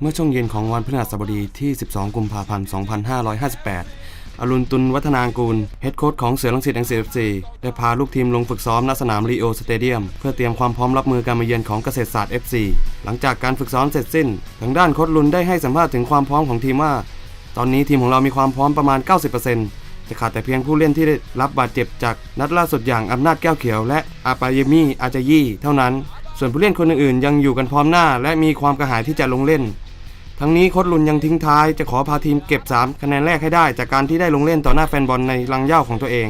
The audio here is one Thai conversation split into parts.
เมื่อช่วงเย็นของวันพฤหัสบดีที่ 12 กุมภาพันธ์ 2558 อรุณตุลวัฒนางกูลเฮดโค้ชของเสือลังสิตแองเซียได้พาลูกทีมลงฝึกซ้อมณสนามรีโอสเตเดียม เพื่อเตรียมความพร้อมรับมือการมาเยือนของเกษตรศาสตร์ FC หลังจากการฝึกซ้อมเสร็จสิ้น ทางด้านโค้ชลุนได้ให้สัมภาษณ์ถึงความพร้อมของทีมว่า ตอนนี้ทีมของเรามีความพร้อมประมาณ 90%จะขาดแต่เพียงผู้เล่นที่ได้รับบาดเจ็บจากนัดล่าสุดอย่างอำนาจแก้วเขียว และอาปายมี่อาจายี่เท่านั้น ส่วนผู้เล่นคนอื่นๆ ยังอยู่กันพร้อมหน้า และมีความกระหายที่จะลงเล่น ทั้งนี้โค้ชลุนยังทิ้งท้ายจะขอพาทีมเก็บ 3 คะแนนแรกให้ได้จากการที่ได้ลงเล่นต่อหน้าแฟนบอลในรังเย่าของตัวเอง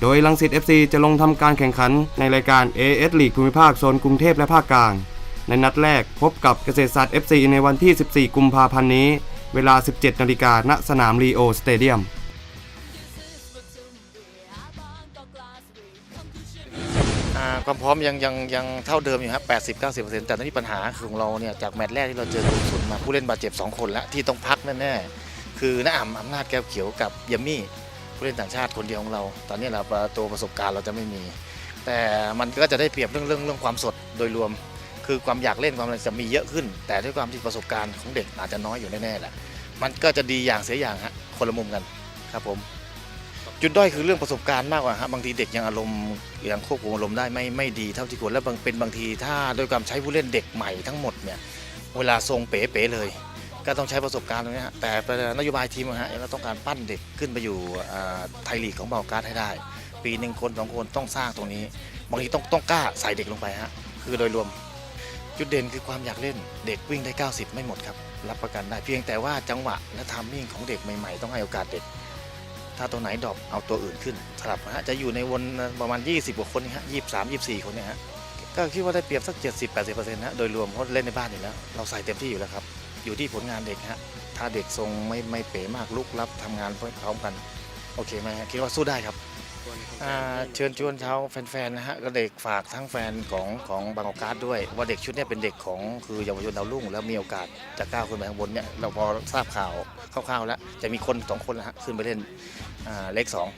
โดยลังสิต FC จะลงทำการแข่งขันในรายการ AS ลีกภูมิภาคโซนกรุงเทพและภาคกลาง ในนัดแรกพบกับเกษตรศาสตร์ FC ในวันที่ 14 กุมภาพันธ์นี้ เวลา 17 นาฬิกาณสนามรีโอสเตเดียม ความพร้อมยังยังยังเท่าเดิมอยู่ครับ80 90เปอร์เซ็นต์แต่ที่ปัญหาคือของเราเนี่ยจากแมตช์แรกที่เราเจอกลุ่มศูนมาผู้เล่นบาดเจ็บ2คนแล้วที่ต้องพักแน่ๆคือน้าอ่ำอำนาจแก้วเขียวกับยัมมี่ผู้เล่นต่างชาติคนเดียวของเรา ตอนนี้เราตัวประสบการณ์เราจะไม่มี แต่มันก็จะได้เปรียบเรื่องเรื่องเรื่องความสดโดยรวม คือความอยากเล่นความอะไรจะมีเยอะขึ้น แต่ด้วยความที่ประสบการณ์ของเด็กอาจจะน้อยอยู่แน่ๆแหละมันก็จะดีอย่างเสียอย่างฮะคนละมุมกันครับผม จุดด้อยคือเรื่องประสบการณ์มากกว่าฮะบางทีเด็กยังอารมณ์ยังควบคุมอารมณ์ได้ไม่ไม่ดีเท่าที่ควรและบางเป็นบางทีถ้าด้วยการใช้ผู้เล่นเด็กใหม่ทั้งหมดเนี่ยเวลาทรงเป๋ๆเลย ก็ต้องใช้ประสบการณ์ตรงนี้ฮะแต่นโยบายทีมฮะเราต้องการปั้นเด็กขึ้นไปอยู่ไทยลีกของเบาการดให้ได้ ปีหนึ่งคนสองคนต้องสร้างตรงนี้บางทีต้องต้องกล้าใส่เด็กลงไปฮะคือโดยรวมจุดเด่นคือความอยากเล่นเด็กวิ่งได้ 90 ไม่หมดครับ รับประกันได้เพียงแต่ว่าจังหวะและทามมิ่งของเด็กใหม่ๆ ต้องให้โอกาสเด็ก ถ้าตัวไหนดรอปเอาตัวอื่นขึ้นสลับนะฮะจะอยู่ในวนประมาณ 20กว่าคนนะฮะ23 24คนเนี่ยฮะก็คิดว่าได้เปรียบสัก 70 80เปอร์เซ็นต์นะโดยรวมเพราะเล่นในบ้านอยู่แล้ว เราใส่เต็มที่อยู่แล้วครับอยู่ที่ผลงานเด็กฮะถ้าเด็กทรงไม่ไม่เป๋มากลุกรับทำงานพร้อมกัน โอเคไหมฮะคิดว่าสู้ได้ครับ อ่าเชิญชวนชาวแฟนๆนะฮะก็เด็กฝากทั้งแฟนของของบางกอกการ์ดด้วย ว่าเด็กชุดเนี้เป็นเด็กของคือเยาวชนดาวรุ่งแล้วมีโอกาสจะก้าวขึ้นไปข้างบนเนี่ยเราพอทราบข่าวคร่าวๆแล้วจะมีคนสองคนนะฮะขึ้นไปเล่นอ่าเลขสอง